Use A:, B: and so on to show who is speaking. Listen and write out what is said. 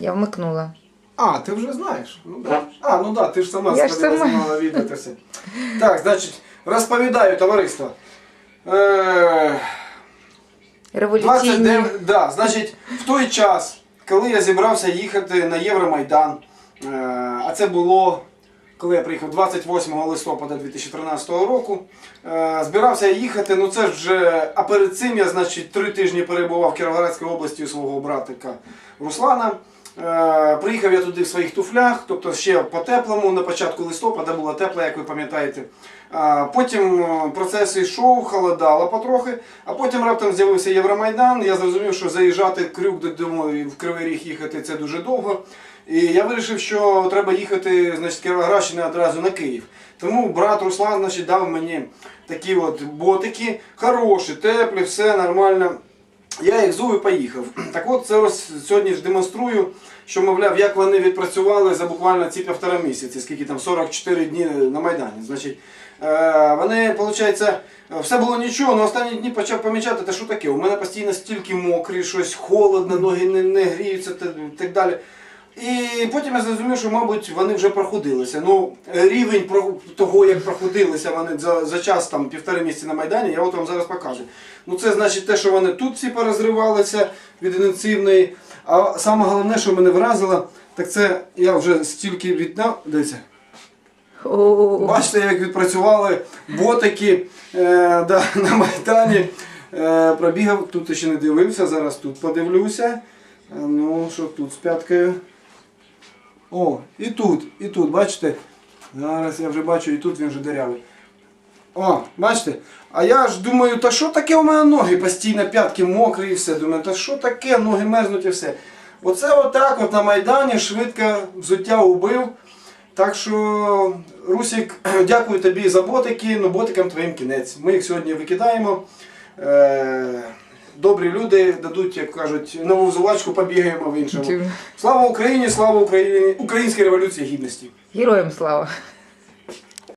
A: Я вмикнула.
B: А, ти вже знаєш. Ну, да. А, ну да, ти ж сама
A: Я ж сама.
B: знімала відео та все. Так, значить, розповідаю, товариство. Е,
A: Революційні.
B: 29, да, значить, в той час, коли я зібрався їхати на Євромайдан, е, а це було, коли я приїхав 28 листопада 2013 року, е, збирався я їхати, ну це ж вже, а перед цим я, значить, три тижні перебував в Кіровоградській області у свого братика Руслана. Е, Приїхав я туди в своїх туфлях, тобто ще по теплому, на початку листопада було тепло, як ви пам'ятаєте. Потім е, процес йшов, холодало потрохи, а потім раптом з'явився Євромайдан. Я зрозумів, що заїжджати крюк додому і в Кривий Ріг їхати це дуже довго. І я вирішив, що треба їхати значить, з Кіровоградщини одразу на Київ. Тому брат Руслан значить, дав мені такі от ботики, хороші, теплі, все нормально. Я їх взув і поїхав. Так от це ось сьогодні ж демонструю, що мовляв, як вони відпрацювали за буквально ці півтора місяці, скільки там 44 дні на Майдані. Значить, е, вони, виходить, все було нічого, але останні дні почав помічати, те, що таке. У мене постійно стільки мокрі, щось холодно, ноги не, не гріються та і так далі. І потім я зрозумів, що, мабуть, вони вже проходилися. Ну, рівень того, як проходилися вони за, за час там півтори місяці на Майдані, я от вам зараз покажу. Ну це значить те, що вони тут всі порозривалися від інтенсивної. А саме головне, що мене вразило, так це я вже стільки відняв. Дивіться. Бачите, як відпрацювали ботики е, да, на Майдані. Е, пробігав, тут ще не дивився, зараз тут подивлюся. Е, Ну, що тут з п'яткою? О, і тут, і тут, бачите? Зараз я вже бачу, і тут він вже дирявий. О, бачите? А я ж думаю, та що таке у мене ноги постійно п'ятки мокрі і все. Думаю, та що таке, ноги мерзнуть і все. Оце отак от на Майдані швидко взуття убив. Так що, Русік, дякую тобі за ботики, ну ботикам твоїм кінець. Ми їх сьогодні викидаємо. Добрі люди дадуть, як кажуть, нову взувачку, побігаємо в іншому. Слава Україні, слава Україні, Українській революції гідності.
A: Героям слава.